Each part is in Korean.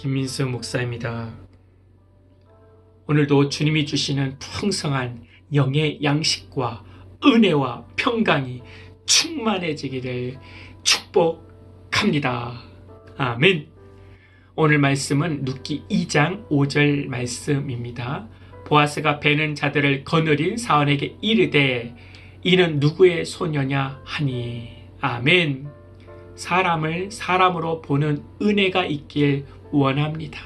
김민수 목사입니다. 오늘도 주님이 주시는 풍성한 영의 양식과 은혜와 평강이 충만해지기를 축복합니다. 아멘. 오늘 말씀은 룻기 2장 5절 말씀입니다. 보아스가 베는 자들을 거느린 사원에게 이르되 이는 누구의 소녀냐 하니 아멘. 사람을 사람으로 보는 은혜가 있길 원합니다.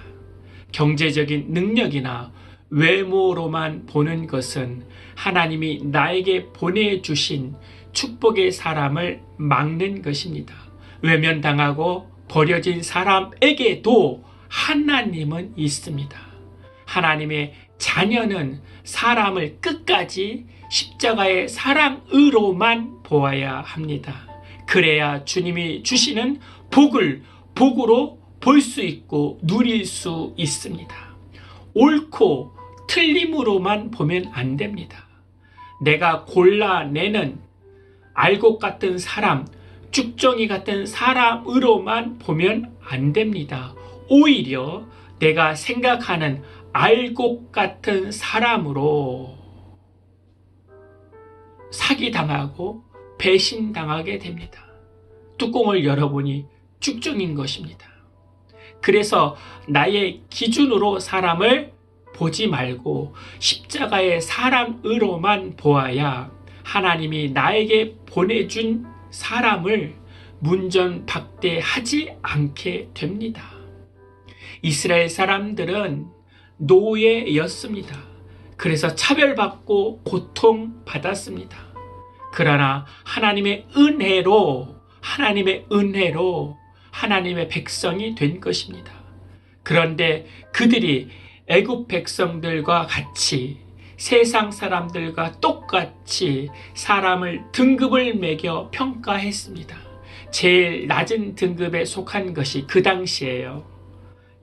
경제적인 능력이나 외모로만 보는 것은 하나님이 나에게 보내주신 축복의 사람을 막는 것입니다. 외면당하고 버려진 사람에게도 하나님은 있습니다. 하나님의 자녀는 사람을 끝까지 십자가의 사랑으로만 보아야 합니다. 그래야 주님이 주시는 복을 복으로 볼 수 있고 누릴 수 있습니다. 옳고 틀림으로만 보면 안 됩니다. 내가 골라내는 알곡 같은 사람, 쭉정이 같은 사람으로만 보면 안 됩니다. 오히려 내가 생각하는 알곡 같은 사람으로 사기당하고 배신당하게 됩니다. 뚜껑을 열어보니 쭉정인 것입니다. 그래서 나의 기준으로 사람을 보지 말고 십자가의 사람으로만 보아야 하나님이 나에게 보내준 사람을 문전박대하지 않게 됩니다. 이스라엘 사람들은 노예였습니다. 그래서 차별받고 고통받았습니다. 그러나 하나님의 은혜로 하나님의 은혜로 하나님의 백성이 된 것입니다. 그런데 그들이 애굽 백성들과 같이 세상 사람들과 똑같이 사람을 등급을 매겨 평가했습니다. 제일 낮은 등급에 속한 것이 그 당시에요.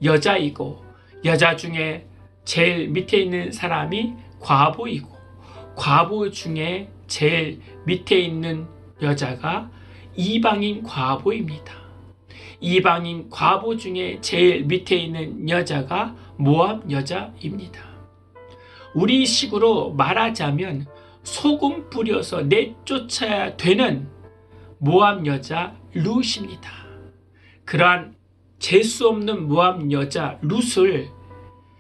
여자이고 여자 중에 제일 밑에 있는 사람이 과부이고 과부 중에 제일 밑에 있는 여자가 이방인 과부입니다. 이방인 과부 중에 제일 밑에 있는 여자가 모압 여자입니다. 우리 식으로 말하자면 소금 뿌려서 내쫓아야 되는 모압 여자 룻입니다. 그러한 재수 없는 모압 여자 룻을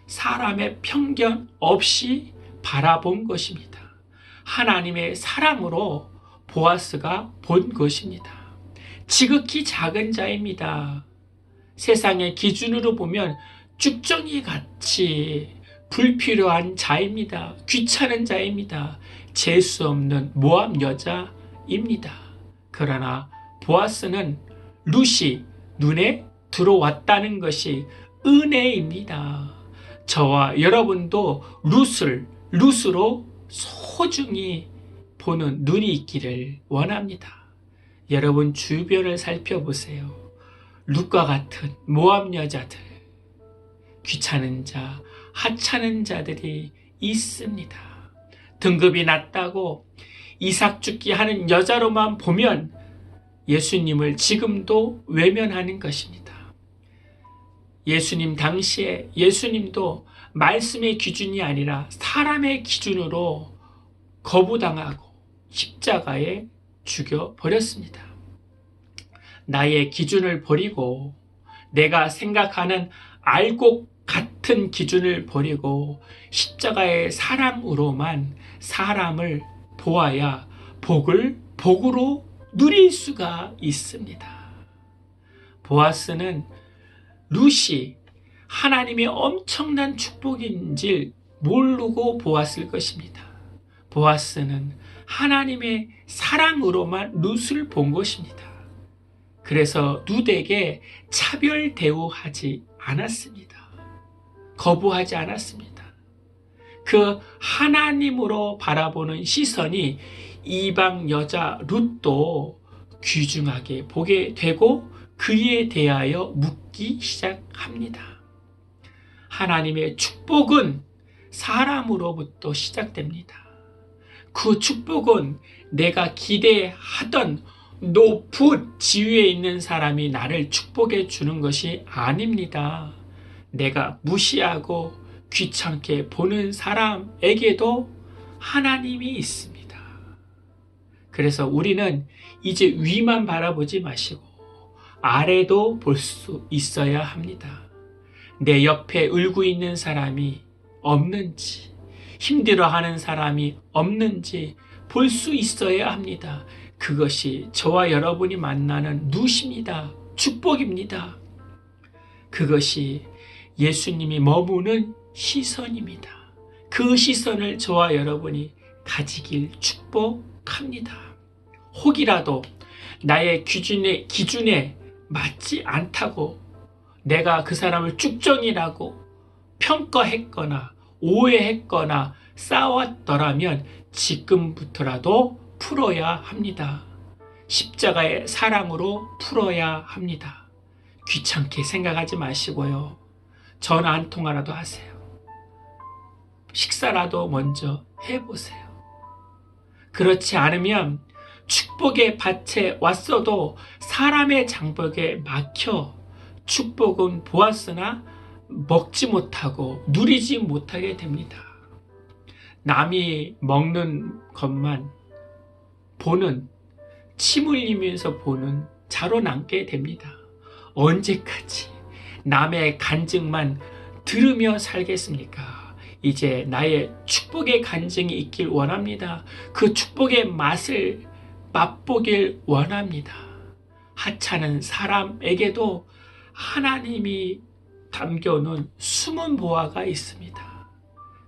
사람의 편견 없이 바라본 것입니다. 하나님의 사랑으로 보아스가 본 것입니다. 지극히 작은 자입니다. 세상의 기준으로 보면 쭉정이 같이 불필요한 자입니다. 귀찮은 자입니다. 재수 없는 모함 여자입니다. 그러나 보아스는 룻이 눈에 들어왔다는 것이 은혜입니다. 저와 여러분도 룻을 룻으로 소중히 보는 눈이 있기를 원합니다. 여러분 주변을 살펴보세요. 룻과 같은 모함 여자들, 귀찮은 자, 하찮은 자들이 있습니다. 등급이 낮다고 이삭 죽기 하는 여자로만 보면 예수님을 지금도 외면하는 것입니다. 예수님 당시에 예수님도 말씀의 기준이 아니라 사람의 기준으로 거부당하고 십자가에 죽여버렸습니다. 나의 기준을 버리고 내가 생각하는 알곡 같은 기준을 버리고 십자가의 사랑으로만 사람을 보아야 복을 복으로 누릴 수가 있습니다. 보아스는 루시 하나님의 엄청난 축복인지 모르고 보았을 것입니다. 보아스는 하나님의 사랑으로만 룻을 본 것입니다. 그래서 룻에게 차별 대우하지 않았습니다. 거부하지 않았습니다. 그 하나님으로 바라보는 시선이 이방 여자 룻도 귀중하게 보게 되고 그에 대하여 묻기 시작합니다. 하나님의 축복은 사람으로부터 시작됩니다. 그 축복은 내가 기대하던 높은 지위에 있는 사람이 나를 축복해 주는 것이 아닙니다. 내가 무시하고 귀찮게 보는 사람에게도 하나님이 있습니다. 그래서 우리는 이제 위만 바라보지 마시고 아래도 볼 수 있어야 합니다. 내 옆에 울고 있는 사람이 없는지, 힘들어하는 사람이 없는지 볼 수 있어야 합니다. 그것이 저와 여러분이 만나는 누십니다. 축복입니다. 그것이 예수님이 머무는 시선입니다. 그 시선을 저와 여러분이 가지길 축복합니다. 혹이라도 나의 기준에, 기준에 맞지 않다고 내가 그 사람을 쭉정이라고 평가했거나 오해했거나 싸웠더라면 지금부터라도 풀어야 합니다. 십자가의 사랑으로 풀어야 합니다. 귀찮게 생각하지 마시고요. 전화 한 통화라도 하세요. 식사라도 먼저 해보세요. 그렇지 않으면 축복의 밭에 왔어도 사람의 장벽에 막혀 축복은 보았으나 먹지 못하고 누리지 못하게 됩니다. 남이 먹는 것만 보는 침 흘리면서 보는 자로 남게 됩니다. 언제까지 남의 간증만 들으며 살겠습니까? 이제 나의 축복의 간증이 있길 원합니다. 그 축복의 맛을 맛보길 원합니다. 하찮은 사람에게도 하나님이 담겨놓은 숨은 보화가 있습니다.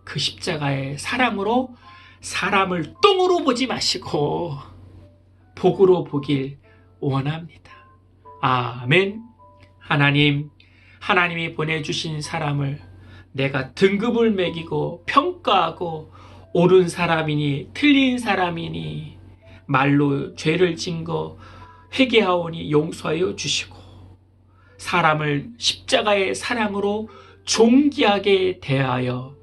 그 십자가의 사랑으로 사람을 똥으로 보지 마시고 복으로 보길 원합니다. 아멘. 하나님, 하나님이 보내주신 사람을 내가 등급을 매기고 평가하고 옳은 사람이니 틀린 사람이니 말로 죄를 진 거 회개하오니 용서하여 주시고 사람을 십자가의 사랑으로 존귀하게 대하여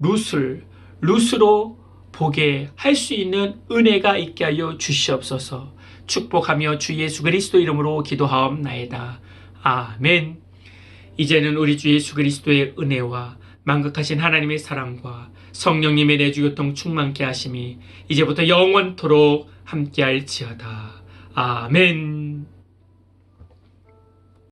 룻을 룻으로 보게 할 수 있는 은혜가 있게 하여 주시옵소서 축복하며 주 예수 그리스도 이름으로 기도하옵나이다. 아멘. 이제는 우리 주 예수 그리스도의 은혜와 만극하신 하나님의 사랑과 성령님의 내주교통 충만케 하심이 이제부터 영원토록 함께할지어다. 아멘.